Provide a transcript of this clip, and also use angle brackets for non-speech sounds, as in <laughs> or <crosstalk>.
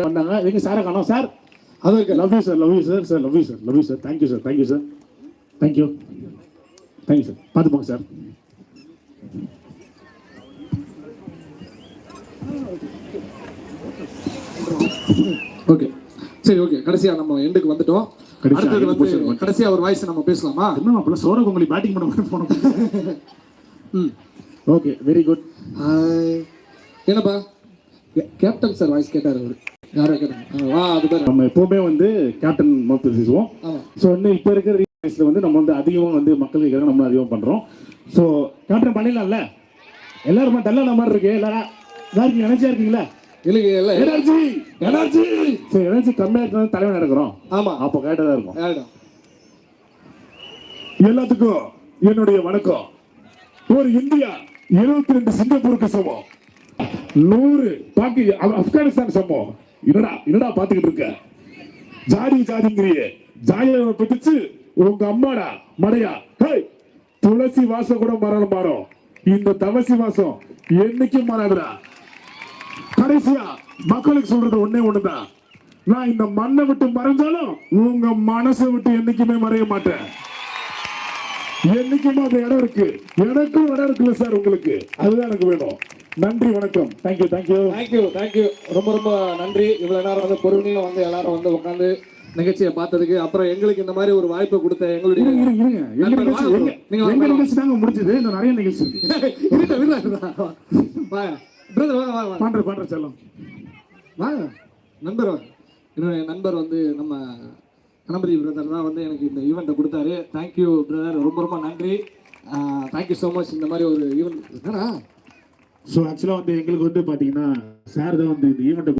வந்தாங்க. எங்க சாரை காணோம் சார்? அது இருக்கு love you sir love you sir sir love you sir love you sir thank you sir thank you sir thank you thank you sir பார்த்து போங்க sir okay சரி ஓகே கடைசியா நம்ம எண்டுக்கு வந்துட்டோம். அடுத்தது வந்து கடைசியா ஒரு வாய்ஸ் நம்ம பேசலாமா? என்ன அப்பெல்லாம் சோர பேட்டிங் பண்ண மாதிரி போனோம். <laughs> ம். ஓகே வெரி குட் என்னப்பா? கேப்டன் சார் வாய்ஸ் கேட்டார் அவரு. யாரோ கேட்டாங்க. வா அது பேர் நம்ம எப்பவுமே வந்து கேப்டன் மோப் பேசுவோம் ஸோ இன்னும் இப்போ இருக்கிற ரீசன்ஸில் வந்து நம்ம வந்து அதிகமாக வந்து மக்கள் கேட்குறாங்க நம்ம அதிகமாக பண்ணுறோம் ஸோ கேப்டன் பண்ணிடலாம்ல? எல்லாரும் டல்லான மாதிரி இருக்கு எல்லாரும் இருக்கீங்க எனர்ஜியாக இருக்கீங்களா? இல்லைங்க இல்லை. Energy energy! சரி எனர்ஜி கம்மியாக இருக்கிறது தலைவன் இருக்கிறோம். ஆமா. அப்போ கேட்டதாக இருக்கும். எல்லாத்துக்கும் என்னுடைய வணக்கம். ஒரு இந்தியா இருபத்தி ரெண்டு சிங்கப்பூருக்கு சமம். நூறு பாக்கி ஆப்கானிஸ்தான் சம்பவம். என்னடா என்னடா பாத்துக்கிட்டு இருக்க? ஜாதி ஜாதிங்கிறிய. ஜாதியை பிடிச்சு உங்க அம்மாடா மடையா. ஹேய் துளசி வாசம் கூட மரணம் மாறும் இந்த தவசி வாசம் என்னைக்கும் மாறாதுடா. கடைசியா மக்களுக்கு சொல்றது ஒன்னே ஒண்ணுதான். நான் இந்த மண்ணை விட்டு மறைஞ்சாலும் உங்க மனசை விட்டு என்னைக்குமே மறைய மாட்டேன். என்னைக்குமே அந்த இடம் இருக்கு. எனக்கும் இடம் இருக்குல்ல சார் உங்களுக்கு. அதுதான் எனக்கு வேணும். நன்றி வணக்கம். தேங்க்யூ தேங்க்யூ தேங்க்யூ தேங்க்யூ ரொம்ப ரொம்ப நன்றி. இவ்வளவு நேரம் வந்து பொறுமையாக வந்து எல்லாரும் வந்து உட்காந்து நிகழ்ச்சியை பார்த்ததுக்கு அப்புறம் எங்களுக்கு இந்த மாதிரி ஒரு வாய்ப்பு கொடுத்த எங்களுடைய. நீங்க எங்க. நிகழ்ச்சி தாங்க முடிஞ்சது. இன்னும் நிறைய நிகழ்ச்சி இருக்கு. <laughs> பிரதர் வாங்க வாங்க பண்ற பண்ற செல்லம். வாங்க நண்பர் என்னுடைய நண்பர் வந்து நம்ம கணபதி பிரதர் தான் வந்து எனக்கு இந்த ஈவெண்ட்டை கொடுத்தாரு. தேங்க்யூ பிரதர் ரொம்ப ரொம்ப நன்றி. தேங்க்யூ ஸோ மச் இந்த மாதிரி ஒரு ஈவெண்ட் என்னடா? ஸோ ஆக்சுவலாக வந்து எங்களுக்கு வந்து பார்த்தீங்கன்னா சார் தான் வந்து இந்த ஈவெண்ட்டை